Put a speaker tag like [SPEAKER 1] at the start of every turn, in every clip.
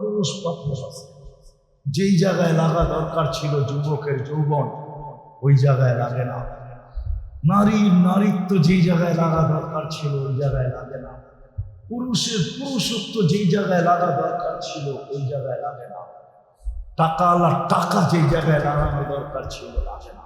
[SPEAKER 1] পুরুষ পাথর যেই জায়গায় লাগা দরকার ছিল যুবকের যৌবন, ওই জায়গায় লাগে না। নারীর নারীত্ব যেই জায়গায় লাগা দরকার ছিল, ওই জায়গায় লাগে না। পুরুষের পুরুষত্ব যেই জায়গায় লাগা দরকার ছিল, ওই জায়গায় লাগে না। টাকা টাকা যেই জায়গায় লাগানো দরকার ছিল, লাগে না।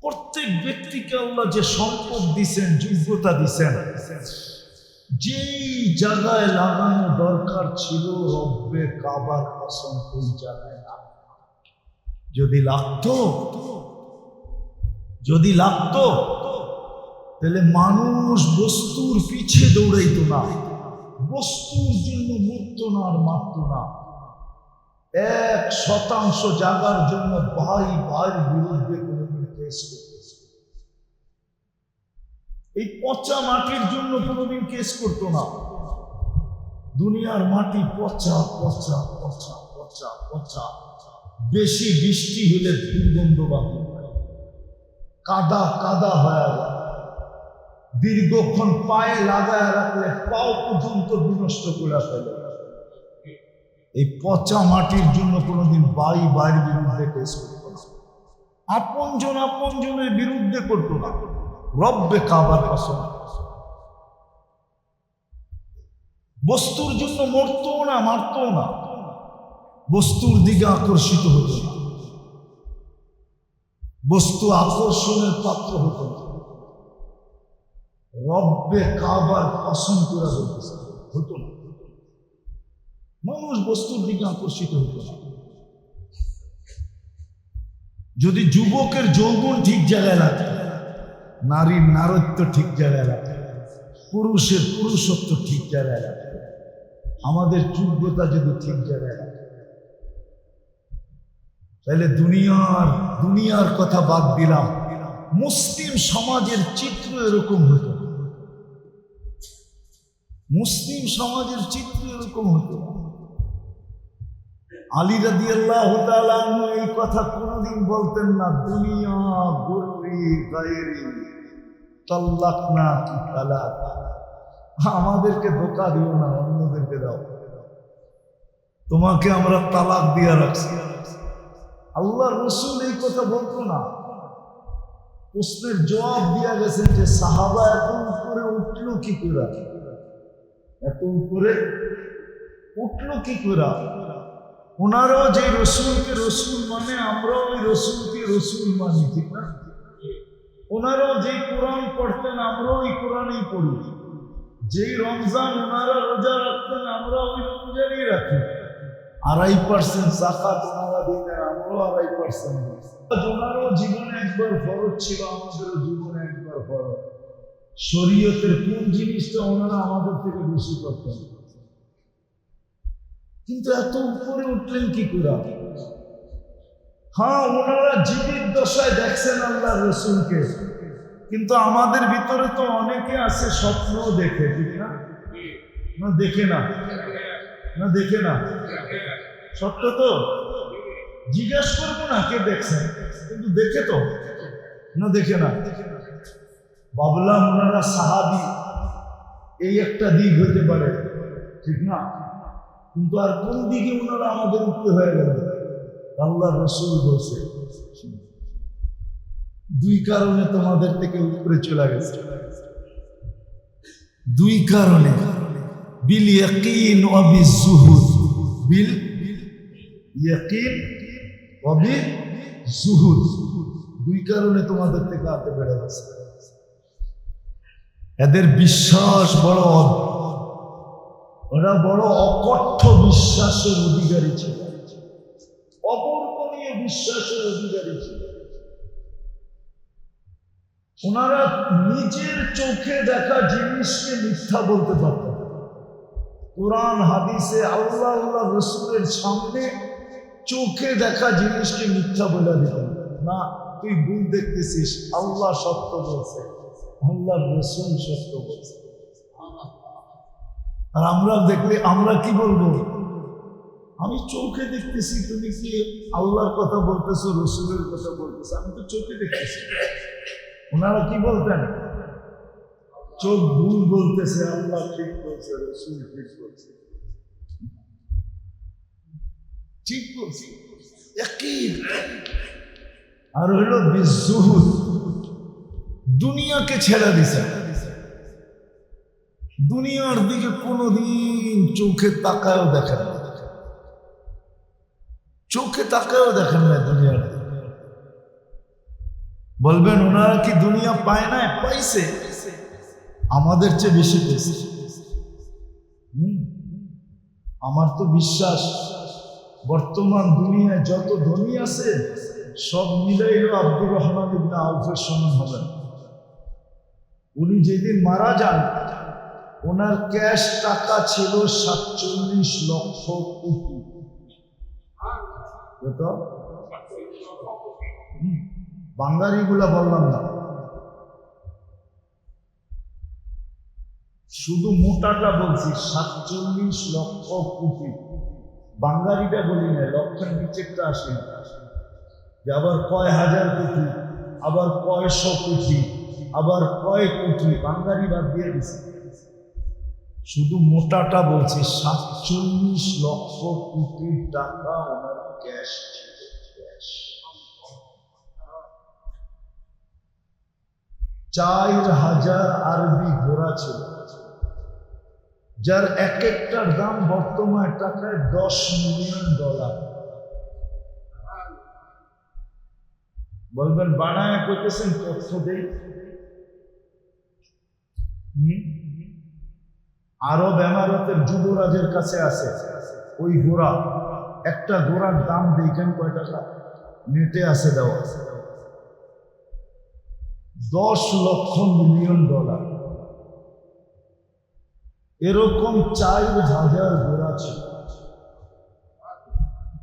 [SPEAKER 1] প্রত্যেক ব্যক্তিকে আল্লাহ যে সম্পদ দিছেন, যোগ্যতা দিছেন যেই জায়গায় লাগানো দরকার ছিল রব্বে কাবার কসম ওই জায়গায় যদি লাগতো যদি লাগতো, তাহলে মানুষ বস্তুর পিছে দৌড়াইতো না। বস্তুর জন্য মরতো না আর মারত না। এক শতাংশ জাগার জন্য ভাই ভাইয়ের বিরুদ্ধে কোনোদিন কেস করতেছে এই পচা মাটির জন্য কোনোদিন কেস করতো না। দুনিয়ার মাটি পচা পচা পচা পচা পচা। বেশি বৃষ্টি হলে দুর্গন্ধ বাকি কাদা কাদা হয়ে দীর্ঘক্ষণ পায়ে লাগায় রাখলে পাও পর্যন্ত বিনষ্ট করে ফেলে। এই পচা মাটির জন্য কোনোদিন বাই বাইর বিরুদ্ধে কেস করতো না। আপনজন আপনজনের বিরুদ্ধে করতো না। রব্বে কাবার কসম। বস্তুর জন্য মরতো না মারতো না। বস্তুর দিকে আকর্ষিত হতো বস্তু আকর্ষণের পাত্র হতো রব্বে কাবার কসম করে বলতেছে হতো না। মানুষ বস্তুর দিকে আকর্ষিত হতো না। যদি যুবকের যৌবন ঠিক জায়গায় লাগে নারীর নারত্ব ঠিক জায়গায় লাগে পুরুষের পুরুষত্ব ঠিক জায়গায় লাগে আমাদের যোগ্যতা যদি ঠিক জায়গায় লাগে তাহলে দুনিয়ার দুনিয়ার কথা বাদ দিলাম। মুসলিম সমাজের চিত্র এরকম হতো। মুসলিম সমাজের চিত্র এরকম হতো। আলী রাদি আল্লাহ এই কথা কোনোদিন বলতেন না, দুনিয়া গায়েরি আমাদেরকে ধোকা দিও না, অন্যদেরকে দাও। তোমাকে আমরা তালাক দিয়ে রাখছি। আল্লাহ রসুল এই কথা বলতো না। প্রশ্নের জবাব দিয়া গেছেন যে সাহাবা এত উপরে উঠল কি করে? এত উপরে উঠল কি করে? ওনারাও যে রসুলকে রসুল মানে আমরাও ওই রসুলকে রসুল মানি, ঠিক না? ওনারাও যেই কোরআন পড়তেন, আমরাও ওই কোরআনই পড়ি। যেই রমজান ওনারা রোজা রাখতেন আমরা ওই রমজানই রাখি। আড়াই পার্সেন্ট জাকাত ওনারা দিতেন, আমরাও আড়াই পার্সেন্ট ওনারও জীবনে একবার ফরজ ছিল, আমাদেরও জীবনে একবার ফরজ। শরীয়তের কোন জিনিসটা ওনারা আমাদের থেকে বেশি করতেন? কিন্তু এত উপরে উঠলেন কি করে? হ্যাঁ ওনারা জীবিত দশায় দেখছেন আল্লাহ রসুলকে। কিন্তু আমাদের ভিতরে তো অনেকে আছে স্বপ্ন দেখে, ঠিক না? না, দেখে না। না, দেখে না। সত্য তো? জিজ্ঞেস করব না কে দেখছেন, কিন্তু দেখে তো। না, দেখে না। ভাবলাম ওনারা সাহাবি, এই একটা দিক হতে পারে, ঠিক না? কিন্তু আর কোন দিকে ওনারা আমাদের উপরে হয়ে গেল? আল্লাহ রসুল বলছে, দুই কারণে তোমাদের থেকে উপরে চলে গেছে। দুই কারণে, বিল ইয়াকিন ওয়া বিজুহুদ বিল ইয়াকিন ওয়া বিজুহুদ দুই কারণে তোমাদের থেকে হাতে বেড়ে গেছে। এদের বিশ্বাস বড় ওরা বড় অকঠ্য বিশ্বাসের অধিকারী ছিল। অবর্বনীয় বিশ্বাসের অধিকারী ছিল। ওনারা নিজের চোখে দেখা জিনিসকে মিথ্যা বলতে পারতেন কোরআন, হাদিসে আল্লাহ আল্লাহ রসুলের সামনে চোখে দেখা জিনিসকে মিথ্যা বলে দিতেন না, তুই ভুল দেখতেছিস, আল্লাহ সত্য বলছে। আল্লাহ রসুল সত্য বলছে। আর আমরা দেখলে আমরা কি বলব? আমি চোখে দেখতেছি তুমি কি আল্লাহর কথা বলতেছো, রসুলের কথা বলতেছো। আমি তো চোখে দেখতেছি। ওনারা কি বলতেন? চোখ ভুল বলতেছে, আল্লাহ ঠিক বলছে, রসুল ঠিক বলছে। ঠিক আর হইল বিজুহুদ। দুনিয়াকে ছেড়ে দিছে। দুনিয়ার দিকে কোনোদিন চোখে তাকায়ও দেখেন না। চোখে তাকায়ও দেখেন না দুনিয়ার। বলবেন, ওনারা কি দুনিয়া পায় না পাইছে। আমাদের চেয়ে বেশি পেয়েছে। আমার তো বিশ্বাস, বর্তমান দুনিয়ায় যত ধনী আছে, সব মিলাইল আব্দুর রহমান ইবনে আউফের সমান হবেন উনি যেদিন মারা যান, ওনার ক্যাশ টাকা ছিল সাতচল্লিশ লক্ষ কোটি। হুম, বাঙালিগুলা বললাম না। শুধু মোটাটা বলছি সাতচল্লিশ লক্ষ কোটি। বাঙালিটা বলি না লক্ষের নিচেরটা আসে যে আবার কয় হাজার কোটি আবার কয়শো কোটি আবার কয় কোটি বাঙালি বাদ দিয়ে দিছে। শুধু মোটাটা বলছি সাতচল্লিশ লক্ষ কোটি টাকা ওনার ছিল ক্যাশ চার হাজার আরবি ঘোড়া ছিল। যার এক একটার দাম বর্তমান টাকায় দশ মিলিয়ন ডলার। বলবেন, বানায় করতেছেন তথ্য দেই। আরব এমারতের যুবরাজের কাছে আছে ওই ঘোড়া। একটা ঘোড়ার দাম দেখেন কয় টাকা? নেটে আছে, দেওয়া দশ লক্ষ মিলিয়ন ডলার। এরকম চার হাজার ঘোড়া ছিল।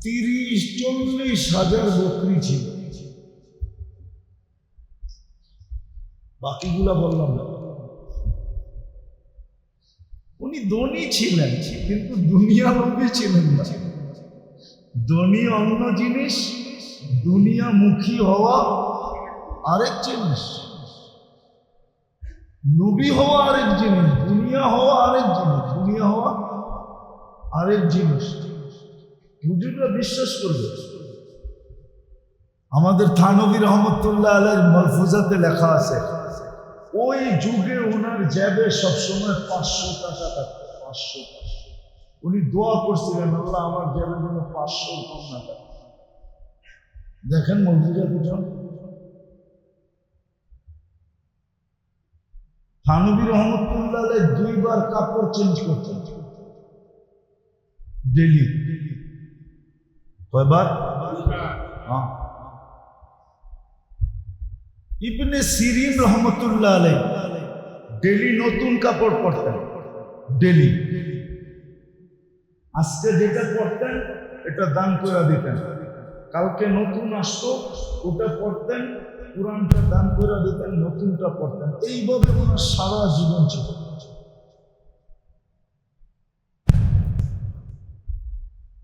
[SPEAKER 1] তিরিশ, চল্লিশ হাজার বকরি ছিল। বাকিগুলা বললাম না। উনি ধনী ছিলেন, কিন্তু দুনিয়া লোভী ছিলেন না। ধনী অন্য জিনিস দুনিয়ামুখী হওয়া আরেক জিনিস। নবী হওয়া আরেক জিনিস, দুনিয়া হওয়া আরেক জিনিস, দুনিয়া হওয়া আরেক জিনিস। হুজুররা বিশ্বাস করবে। আমাদের থানবী রহমতুল্লাহ আলের মলফুজাতে লেখা আছে, ওই যুগে ওনার জ্যাবে সবসময় পাঁচশো টাকা থাকতো, পাঁচশো টাকা। উনি দোয়া করছিলেন, আল্লাহ আমার জ্যাবে যেন পাঁচশো থাকে দেখেন মলফুজা দুজন থানবী রহমতুল্লাহ দুইবার কাপড় চেঞ্জ করতেন। ডেলি। কয়বার? হ্যাঁ। ইবনে সিরিন রহমতুল্লাহ আলাই ডেলি নতুন কাপড় পরতেন। ডেলি। আজকে যেটা পরতেন এটা দান করে দিতেন। কালকে নতুন আসতো, ওটা পরতেন পুরানটা দান করে দিতেন, নতুনটা পরতেন এইভাবে ওনার সারা জীবন ছিল।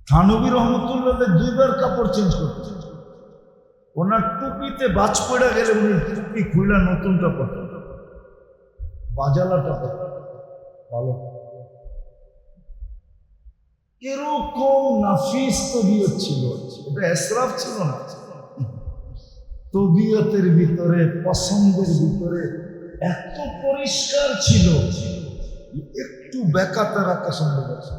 [SPEAKER 1] থানবী রহমতুল্লাহ দুইবার কাপড় চেঞ্জ করতেন। ওনার টুপিতে বাজ পড়ে গেলে উনি টুপি খুলে নতুনটা পড়তেন বাজালাটা পড়তেন ভালো। এরকম নাফিস তবিয়ত ছিল। এটা এসরাফ ছিল না। তবিয়তের ভিতরে, পছন্দের ভিতরে এত পরিষ্কার ছিল একটু বেকাতে রাখা সম্ভব আছে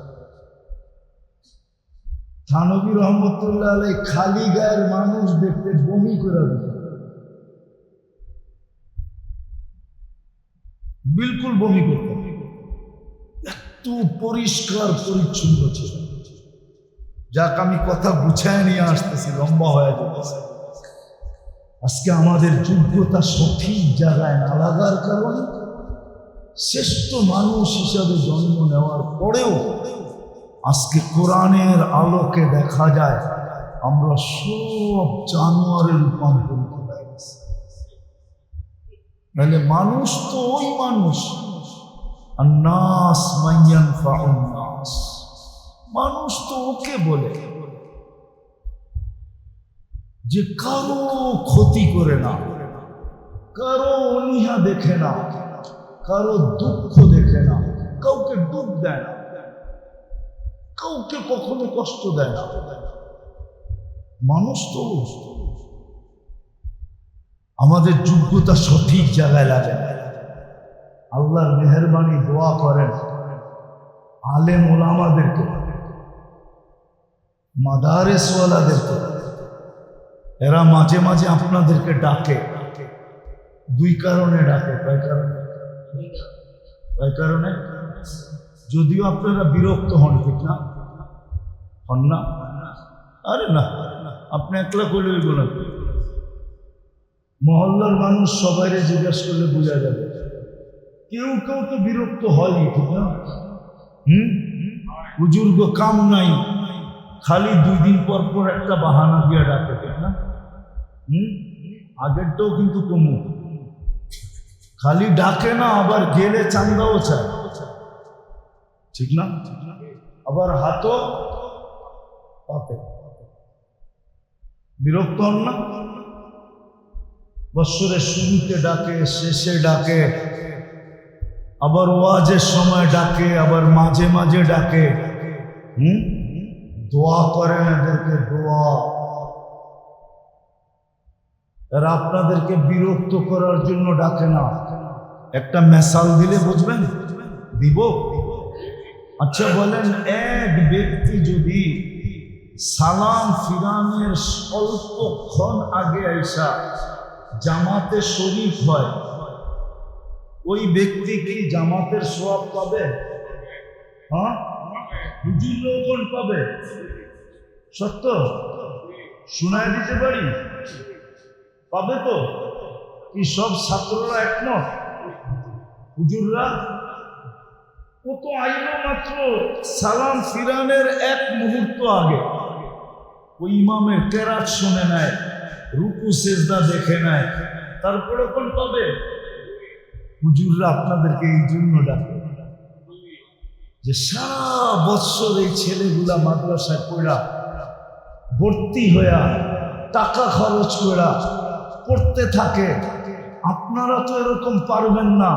[SPEAKER 1] থানবী রহমতুল্লাহ আলাই খালি গায়ের মানুষ দেখতে বমি করে দিত। বিলকুল বমি করত এত পরিষ্কার পরিচ্ছন্ন ছিল। যাক, আমি কথা গুছায় নিয়ে আসতেছি, লম্বা হয়ে যেতেছে আজকে আমাদের যোগ্যতা সঠিক জায়গায় না লাগার কারণে শ্রেষ্ঠ মানুষ হিসাবে জন্ম নেওয়ার পরেও আজকে কোরআনের আলোকে দেখা যায়, আমরা সব জানোয়ারে রূপান্তরিত হয়ে গেছি। মানুষ তো ওই মানুষ। নাস মাইয়ান নাস মানুষ তো ওকে বলে যে কারও ক্ষতি করে না, কারও অনীহা দেখে না, কারও দুঃখ দেখে না, কাউকে ডুব দেয় না, কাউকে কখনো কষ্ট দেয় না। মানুষ তো আমাদের যোগ্যতা সঠিক জায়গায় লাগে। আল্লাহর মেহরবানি, দোয়া করেন। আলেম ওলামাদেরকে মাদারেসওয়ালাদেরকে, এরা মাঝে মাঝে আপনাদেরকে ডাকে। দুই কারণে ডাকে। কয় কারণে? কয় কারণে? যদিও আপনারা বিরক্ত হন, ঠিক না? হন না? আরে না, আপনি একলা করলে না। মহল্লার মানুষ সবাই জিজ্ঞাসা করলে বোঝা যাবে। কেউ কেউ তো বিরক্ত হয়ই ঠিক না? হুম? বুজুর্গ কাম নাই খালি দুই দিন পর পর একটা বাহানা দিয়ে ডাকে ঠিক না? হুম? আগেরটাও কিন্তু কমু। খালি ডাকে না, আবার গেলে চান্দাও চায়। ঠিক না? আবার হাতও পাতে। বিরক্ত হন না? বৎসরের শুরুতে ডাকে, শেষে ডাকে। আবার ওয়াজের সময় ডাকে, আবার মাঝে মাঝে ডাকে। হুম? দোয়া করেন এদেরকে, দোয়া। এরা আপনাদেরকে বিরক্ত করার জন্য ডাকে না। একটা মেসাল দিলে বুঝবেন? দিব? আচ্ছা বলেন, এক ব্যক্তি যদি সালাম ফিরানের স্বল্পক্ষণ আগে আইসা জামাতে শরীফ হয় ওই ব্যক্তি কি জামাতের সব পাবে? হ্যাঁ? লোকন পাবে? সত্য? শোনায় দিতে পারি? পাবে তো। কি সব ছাত্ররা একমত? হুজুররা? ও তো আইলো মাত্র সালাম ফিরানের এক মুহূর্ত আগে। ওই ইমামের কেরাত শুনে নেয়, রুকু, সেজদা দেখে নেয়। তারপরে কোন পাবে? হুজুররা আপনাদেরকে এই জন্য ডাকে। যে সারা বৎসর এই ছেলেগুলা মাদ্রাসায় পড়া, ভর্তি হইয়া টাকা খরচ করা, পড়তে থাকে। আপনারা তো এরকম পারবেন না।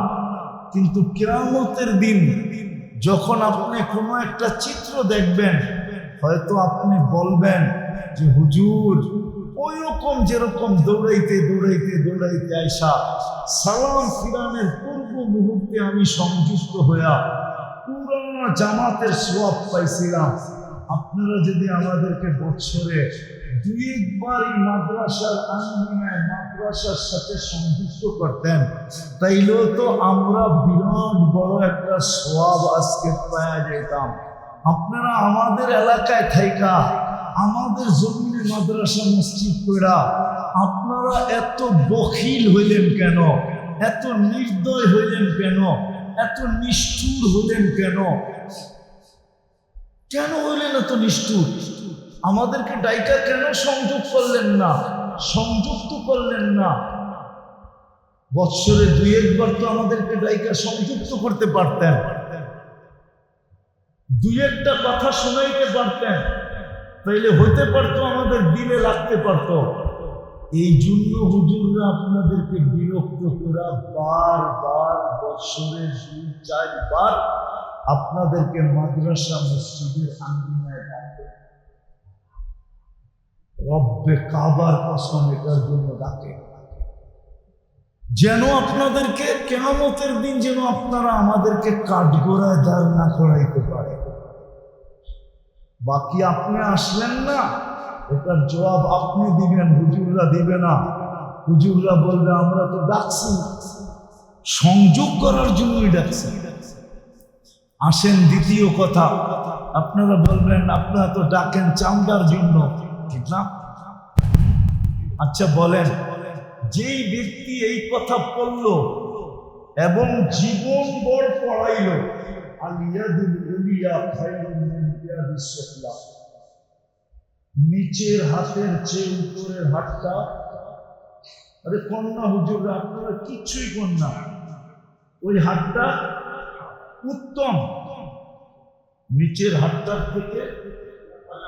[SPEAKER 1] কিন্তু কেরামতের দিন যখন আপনি কোনো একটা চিত্র দেখবেন, হয়তো আপনি বলবেন যে, হুজুর ওই রকম যেরকম দৌড়াইতে দৌড়াইতে দৌড়াইতে আইসা সালাম ফিরানের পূর্ব মুহূর্তে আমি সংযুক্ত হইয়া পুরানো জামাতের সোয়াব পাইছিলাম। আপনারা যদি আমাদেরকে বছরে দুই একবার মাদ্রাসার আঙ্গিনায় মাদ্রাসার সাথে সংযুক্ত করতেন, তাইলেও তো আমরা বিরাট বড় একটা সোয়াব আজকে পাওয়া যেতাম আপনারা আমাদের এলাকায় থাইকা আমাদের জমিনে মাদ্রাসা মসজিদ কইরা আপনারা এত বখিল হইলেন কেন? এত নির্দয় হইলেন কেন? এত নিষ্ঠুর হইলেন কেন? কেন হইলেন এত নিষ্ঠুর? আমাদেরকে ডাইকা কেন সংযোগ করলেন না? সংযুক্ত করলেন না। বৎসরে দুই একবার তো আমাদেরকে ডাইকা সংযুক্ত করতে পারতেন। দুই একটা কথা শোনাইতে পারতেন। তাইলে হইতে পারতো, আমাদের দিলে লাগতে পারতো। এই জন্য হুজুররা আপনাদেরকে বিরক্ত করা বারবার বৎসরে দুই চারবার আপনাদেরকে মাদ্রাসা মসজিদের আঙ্গিনায় ডাকে। রব্বে কাবার কসম এটার জন্য ডাকে। যেন আপনাদেরকে কেমতের দিন যেন আপনারা আমাদেরকে কাঠগোড়ায় দাঁড় না করাইতে পারে বাকি আপনি আসলেন না, এটার জবাব আপনি দিবেন, হুজুররা দিবে না। হুজুররা বলবে, আমরা তো ডাকছি। সংযোগ করার জন্যই ডাকছি। আসেন দ্বিতীয় কথা, আপনারা বলবেন, আপনারা তো ডাকেন চামড়ার জন্য। ঠিক না? আচ্ছা বলেন, যেই ব্যক্তি এই কথা বলল এবং জীবন বর পড়াইল নিচের হাতের চেয়ে উপরের হাতটা, আরে কন্যা হুজুর আপনারা কিচ্ছুই কন্যা ওই হাতটা উত্তম। নিচের হাতটার থেকে,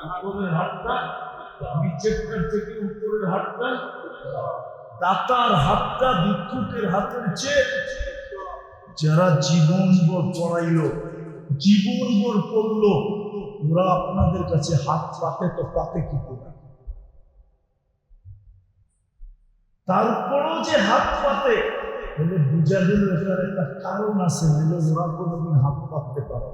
[SPEAKER 1] উপরের হাতটা, নিচেরটার থেকে উপরের হাতটা, দাতার হাতটা, ভিক্ষুকের হাতের চেয়ে যারা জীবন ভর পড়াইল জীবন ভর পড়ল, ওরা আপনাদের কাছে হাত পাতে তো পাতে কি করে তারপরেও যে হাত পাতে বলে বুঝা গেল এটার একটা কারণ আছে বলে ওরা কোনোদিন হাত পাততে পারে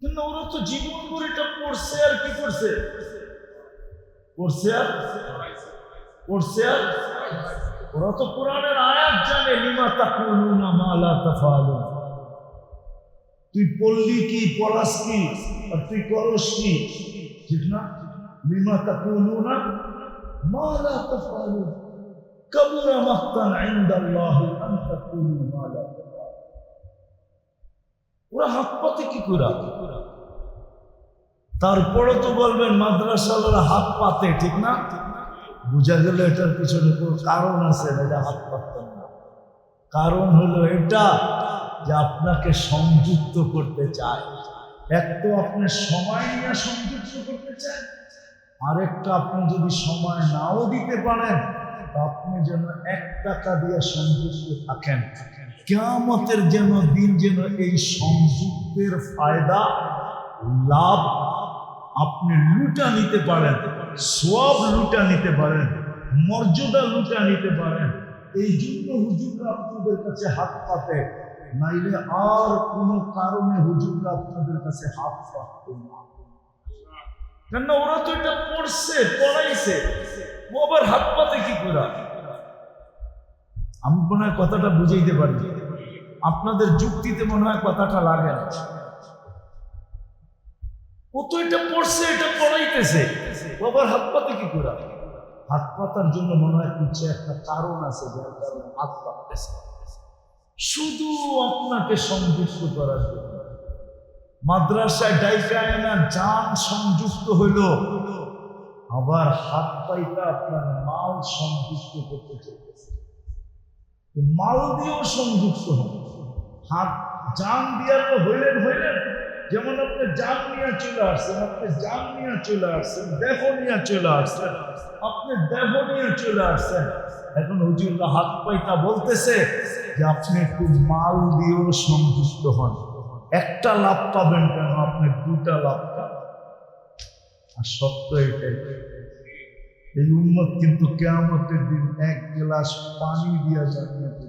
[SPEAKER 1] কিন্তু ওরা তো জীবন করে এটা পড়ছে আর কি করছে? পড়ছে আর? পড়ছে আর? ওরা তো কোরআনের আয়াত জানে, লিমা তাকুলুনা মা লা তাফালুন। তুই পড়লি কি, পড়াস কি, আর তুই করস কি? ঠিক না? লিমা তাকুলুনা মা লা তাফালুন। কাবুরা মাক্তান ইনদাল্লাহি আন তাকুলু মা লা তাফালুন। ওরা হাত পাতে কি করে? তারপরে তো বলবেন মাদ্রাসাওয়ালা হাত পাতে ঠিক না ঠিক না? বুঝা গেল এটার পিছনে কোনো কারণ আছে যে হাত পাততেন না। কারণ হলো এটা যে আপনাকে সংযুক্ত করতে চায়। এক তো আপনি সময় নিয়ে সংযুক্ত করতে চান, আরেকটা আপনি যদি সময় নাও দিতে পারেন আপনি যেন এক টাকা দিয়ে সংযুক্ত থাকেন। কেয়ামতের যেন দিন যেন এই সংযুক্তের ফায়দা, লাভ আপনি লুটা নিতে পারেন। সব লুটা নিতে পারেন, মর্যাদা লুটা নিতে পারেন। এই জন্য হুজুররা আপনাদের কাছে হাত পাতে, নাইলে আর কোনো কারণে হুজুররা আপনাদের কাছে হাত পাতত না। কেন ওরা তো এটা পড়ছে, পড়াইছে। ও আবার হাত পাতে কি করে? আমি মনে হয় কথাটা বুঝাইতে পারি। আপনাদের যুক্তিতে মনে হয় কথাটা লাগে না। ও তো এটা পড়ছে, এটা পড়াইতেছে। ও আবার হাত পাতে কি করে? হাত পাতার জন্য মনে হয় কিছু একটা কারণ আছে যার কারণে হাত পাততেছে শুধু আপনাকে সংযুক্ত করার জন্য। মাদ্রাসায় ডাইকায় না যান সংযুক্ত হইল। আবার হাত পাইটা আপনার মাল সংযুক্ত করতে চলতেছে মাল দিয়েও সংযুক্ত হন। হাত জান দিয়া তো হইলেন হইলেন। যেমন আপনি জান নিয়ে চলে আসছেন, আপনি জান নিয়ে চলে আসছেন, দেহ নিয়ে চলে আসছেন, আপনি দেহ নিয়ে চলে আসছেন। এখন হুজুল্লাহ হাত পাইটা বলতেছে যে আপনি একটু মাল দিয়েও সন্তুষ্ট হন। একটা লাভ পাবেন কেন? আপনি দুটা লাভ পাবেন। আর সত্য এটাই। এই উন্মত কিন্তু কেয়ামতের দিন এক গ্লাস পানি দিয়া জানিয়ে